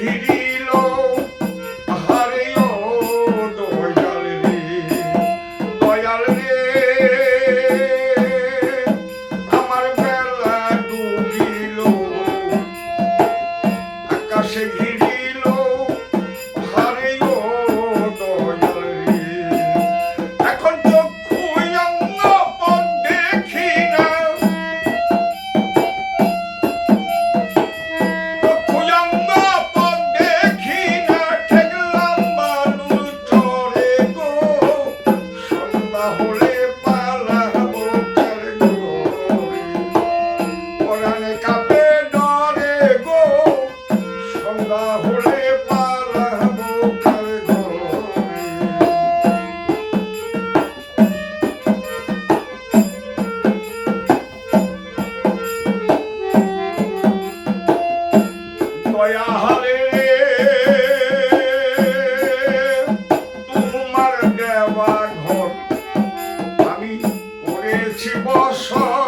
ঘিরিল হারে দয়াল রে দয়াল রে। আমার বেলা ডুবিল আকাশে ঘিরিল করেছি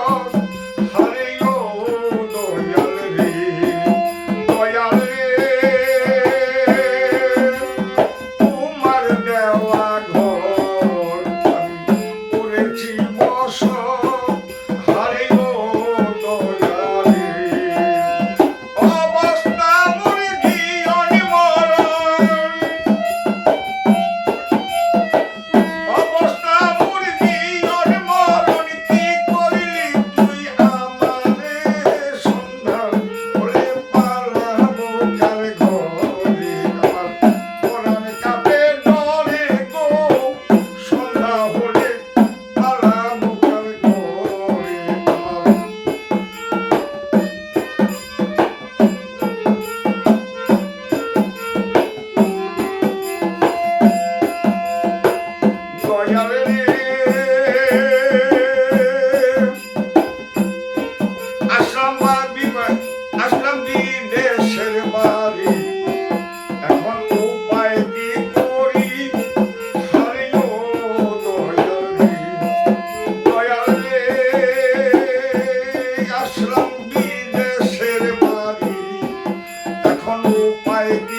like